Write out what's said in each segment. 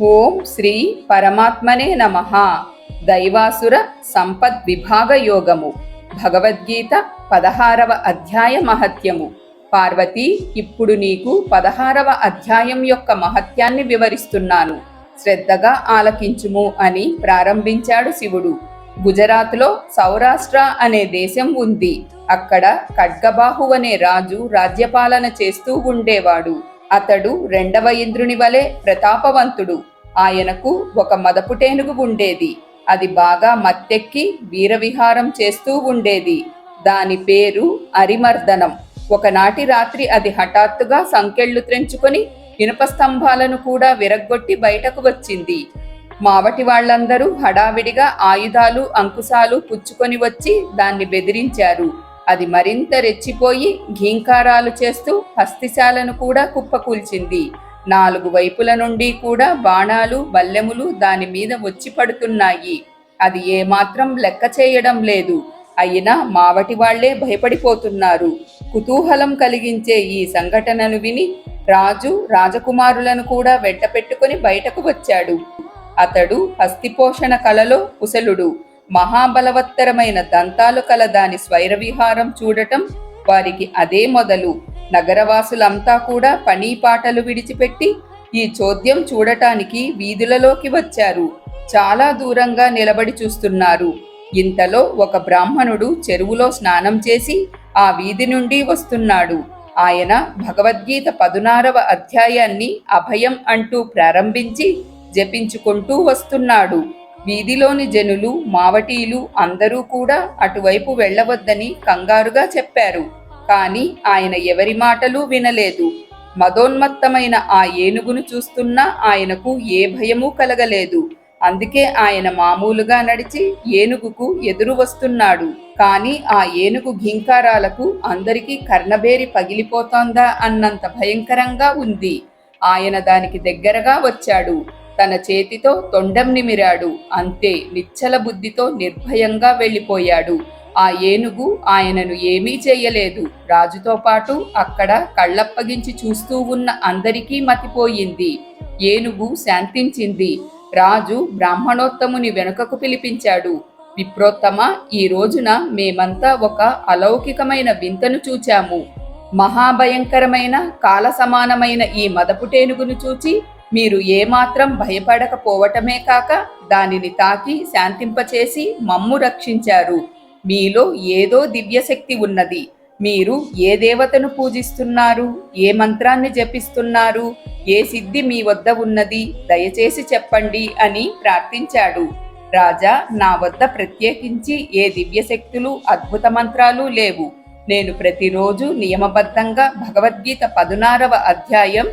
ఓం శ్రీ పరమాత్మనే నమ. దైవాసుర సంపద్ విభాగ యోగము. భగవద్గీత పదహారవ అధ్యాయ మహత్యము. పార్వతి ఇప్పుడు నీకు పదహారవ అధ్యాయం యొక్క మహత్యాన్ని వివరిస్తున్నాను. శ్రద్ధగా ఆలకించుము అని ప్రారంభించాడు శివుడు. గుజరాత్లో సౌరాష్ట్ర అనే దేశం ఉంది. అక్కడ ఖడ్గబాహు అనే రాజు రాజ్యపాలన చేస్తూ ఉండేవాడు. అతడు రెండవ ఇంద్రుని వలె ప్రతాపవంతుడు. ఆయనకు ఒక మదపుటేనుగు ఉండేది. అది బాగా మత్తెక్కి వీరవిహారం చేస్తూ ఉండేది. దాని పేరు అరిమర్దనం. ఒకనాటి రాత్రి అది హఠాత్తుగా సంకెళ్ళు త్రెంచుకొని ఇనుప స్తంభాలను కూడా విరగ్గొట్టి బయటకు వచ్చింది. మావటి వాళ్ళందరూ హడావిడిగా ఆయుధాలు అంకుశాలు పుచ్చుకొని వచ్చి దాన్ని బెదిరించారు. అది మరింత రెచ్చిపోయి ఘీంకారాలు చేస్తూ హస్తిశాలను కూడా కుప్పకూల్చింది. నాలుగు వైపుల నుండి కూడా బాణాలు బల్లెములు దాని మీద వచ్చి పడుతున్నాయి. అది ఏమాత్రం లెక్క చేయడం లేదు. అయినా మావటి వాళ్ళే భయపడిపోతున్నారు. కుతూహలం కలిగించే ఈ సంఘటనను విని రాజు రాజకుమారులను కూడా వెంట పెట్టుకుని బయటకు వచ్చాడు. అతడు హస్తిపోషణ కలలో కుశలుడు. మహాబలవత్తరమైన దంతాలు కల దాని స్వైరవిహారం చూడటం వారికి అదే మొదలు. నగరవాసులంతా కూడా పని పాటలు విడిచిపెట్టి ఈ చోద్యం చూడటానికి వీధులలోకి వచ్చారు. చాలా దూరంగా నిలబడి చూస్తున్నారు. ఇంతలో ఒక బ్రాహ్మణుడు చెరువులో స్నానం చేసి ఆ వీధి నుండి వస్తున్నాడు. ఆయన భగవద్గీత పదునారవ అధ్యాయాన్ని అభయం అంటూ ప్రారంభించి జపించుకుంటూ వస్తున్నాడు. వీధిలోని జనులు మావటీలు అందరూ కూడా అటువైపు వెళ్ళవద్దని కంగారుగా చెప్పారు. కానీ ఆయన ఎవరి మాటలు వినలేదు. మదోన్మత్తమైన ఆ ఏనుగును చూస్తున్నా ఆయనకు ఏ భయమూ కలగలేదు. అందుకే ఆయన మామూలుగా నడిచి ఏనుగుకు ఎదురు వస్తున్నాడు. కానీ ఆ ఏనుగు ఘింకారాలకు అందరికీ కర్ణబేరి పగిలిపోతోందా అన్నంత భయంకరంగా ఉంది. ఆయన దానికి దగ్గరగా వచ్చాడు. తన చేతితో తొండం నిమిరాడు. అంతే నిచ్చల బుద్ధితో నిర్భయంగా వెళ్ళిపోయాడు. ఆ ఏనుగు ఆయనను ఏమీ చేయలేదు రాజుతో పాటు అక్కడ కళ్ళప్పగించి చూస్తూ ఉన్న అందరికీ మతిపోయింది. ఏనుగు శాంతించింది. రాజు బ్రాహ్మణోత్తముని వెనుకకు పిలిపించాడు. విప్రోత్తమ ఈ రోజున మేమంతా ఒక అలౌకికమైన వింతను చూచాము. మహాభయంకరమైన కాల సమానమైన ఈ మదపుటేనుగును చూచి మీరు ఏమాత్రం భయపడకపోవటమే కాక దానిని తాకి శాంతింపచేసి మమ్ము రక్షించారు. మీలో ఏదో దివ్యశక్తి ఉన్నది. మీరు ఏ దేవతను పూజిస్తున్నారు? ఏ మంత్రాన్ని జపిస్తున్నారు? ఏ సిద్ధి మీ వద్ద ఉన్నది? దయచేసి చెప్పండి అని ప్రార్థించాడు. రాజా నా వద్ద ప్రత్యేకించి ఏ దివ్యశక్తులు అద్భుత మంత్రాలు లేవు. నేను ప్రతిరోజు నియమబద్ధంగా భగవద్గీత పదునారవ అధ్యాయం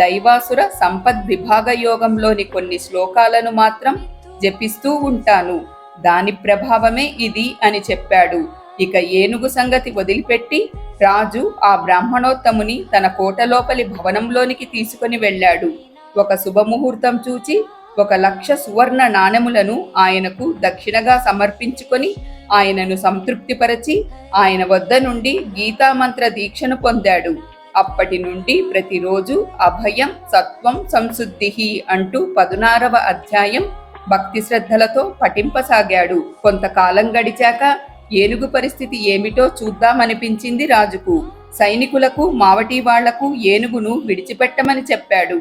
దైవాసుర సంపద్ విభాగ యోగంలోని కొన్ని శ్లోకాలను మాత్రం జపిస్తూ ఉంటాను. దాని ప్రభావమే ఇది అని చెప్పాడు. ఇక ఏనుగు సంగతి వదిలిపెట్టి రాజు ఆ బ్రాహ్మణోత్తముని తన కోట లోపలి భవనంలోనికి తీసుకుని వెళ్ళాడు. ఒక శుభముహూర్తం చూచి ఒక లక్ష సువర్ణ నాణెములను ఆయనకు దక్షిణగా సమర్పించుకొని ఆయనను సంతృప్తిపరచి ఆయన వద్ద నుండి గీతామంత్ర దీక్షను పొందాడు. అప్పటి నుండి ప్రతిరోజు అభయం సత్వం సంశుద్ధి అంటూ పదునారవ అధ్యాయం భక్తి శ్రద్ధలతో పఠింపసాగాడు. కొంతకాలం గడిచాక ఏనుగు పరిస్థితి ఏమిటో చూద్దామనిపించింది రాజుకు. సైనికులకు మావటి వాళ్ళకు ఏనుగును విడిచిపెట్టమని చెప్పాడు.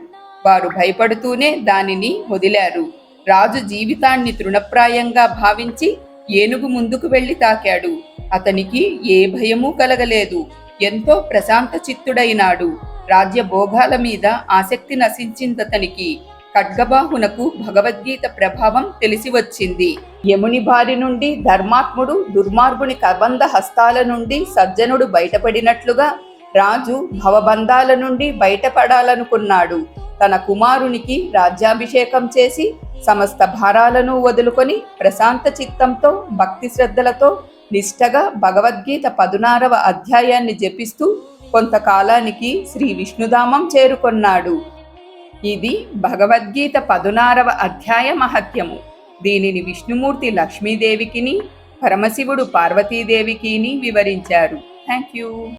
వారు భయపడుతూనే దానిని వదిలారు. రాజు జీవితాన్ని తృణప్రాయంగా భావించి ఏనుగు ముందుకు వెళ్ళి తాకాడు. అతనికి ఏ భయమూ కలగలేదు. ఎంతో ప్రశాంత చిత్తుడైనాడు. రాజ్య భోగాల మీద ఆసక్తి నశించిందతనికి ఖడ్గబాహునకు భగవద్గీత ప్రభావం తెలిసి వచ్చింది. యముని బారి నుండి ధర్మాత్ముడు దుర్మార్గుని కబంధ హస్తాల నుండి సజ్జనుడు బయటపడినట్లుగా రాజు భవబంధాల నుండి బయటపడాలనుకున్నాడు. తన కుమారునికి రాజ్యాభిషేకం చేసి సమస్త భారాలను వదులుకొని ప్రశాంత చిత్తంతో భక్తి శ్రద్ధలతో నిష్టగా భగవద్గీత పదునారవ అధ్యాయాన్ని జపిస్తూ కొంతకాలానికి శ్రీ విష్ణుధామం చేరుకొన్నాడు. ఇది భగవద్గీత పదునారవ అధ్యాయ మహత్యము. దీనిని విష్ణుమూర్తి లక్ష్మీదేవికిని పరమశివుడు పార్వతీదేవికిని వివరించారు. Thank you